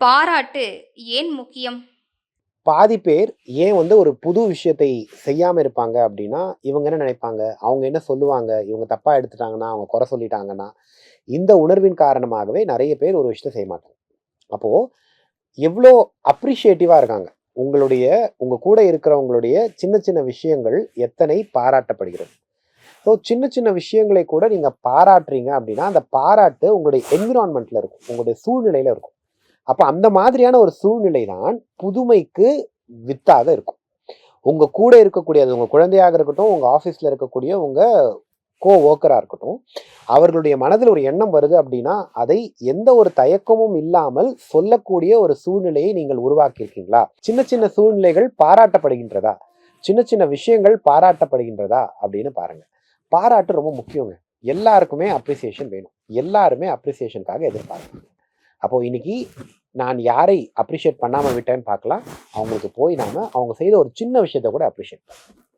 பாராட்டு ஏன் முக்கியம்? பாதி பேர் ஏன் வந்து ஒரு புது விஷயத்தை செய்யாம இருப்பாங்க அப்படின்னா இவங்க என்ன நினைப்பாங்க? அவங்க என்ன சொல்லுவாங்க? இவங்க தப்பா எடுத்துட்டாங்கன்னா அவங்க குறை சொல்லிட்டாங்கன்னா இந்த உணர்வின் காரணமாகவே நிறைய பேர் ஒரு விஷயத்த செய்ய மாட்டாங்க. அப்போ எவ்வளோ அப்ரிஷியேட்டிவா இருக்காங்க? உங்களுடைய உங்க கூட இருக்கிறவங்களுடைய சின்ன சின்ன விஷயங்கள் எத்தனை பாராட்டப்படுகிறது? ஸோ சின்ன சின்ன விஷயங்களை கூட நீங்க பாராட்டுறீங்க அப்படின்னா அந்த பாராட்டு உங்களுடைய என்விரான்மெண்ட்ல இருக்கும். உங்களுடைய சூழ்நிலையில இருக்கும். அப்போ அந்த மாதிரியான ஒரு சூழ்நிலை தான் புதுமைக்கு வித்தாக இருக்கும். உங்கள் கூட இருக்கக்கூடிய அது குழந்தையாக இருக்கட்டும் உங்கள் ஆஃபீஸில் இருக்கக்கூடிய உங்கள் கோ ஒர்க்கராக இருக்கட்டும் அவர்களுடைய மனதில் ஒரு எண்ணம் வருது அப்படின்னா அதை எந்த ஒரு தயக்கமும் இல்லாமல் சொல்லக்கூடிய ஒரு சூழ்நிலையை நீங்கள் உருவாக்கியிருக்கீங்களா? சின்ன சின்ன சூழ்நிலைகள் பாராட்டப்படுகின்றதா? சின்ன சின்ன விஷயங்கள் பாராட்டப்படுகின்றதா? அப்படின்னு பாருங்க. பாராட்டு ரொம்ப முக்கியங்க. எல்லாருக்குமே அப்ரிசியேஷன் வேணும். எல்லாருமே அப்ரிசியேஷனுக்காக எதிர்பார்க்குறாங்க அப்போ இன்னைக்கு நான் யாரை அப்ரிஷியேட் பண்ணாமல் விட்டேன்னு பார்க்கலாம். அவங்களுக்கு போய் நாம அவங்க செய்த ஒரு சின்ன விஷயத்த கூட அப்ரிஷியேட் பண்ணலாம்.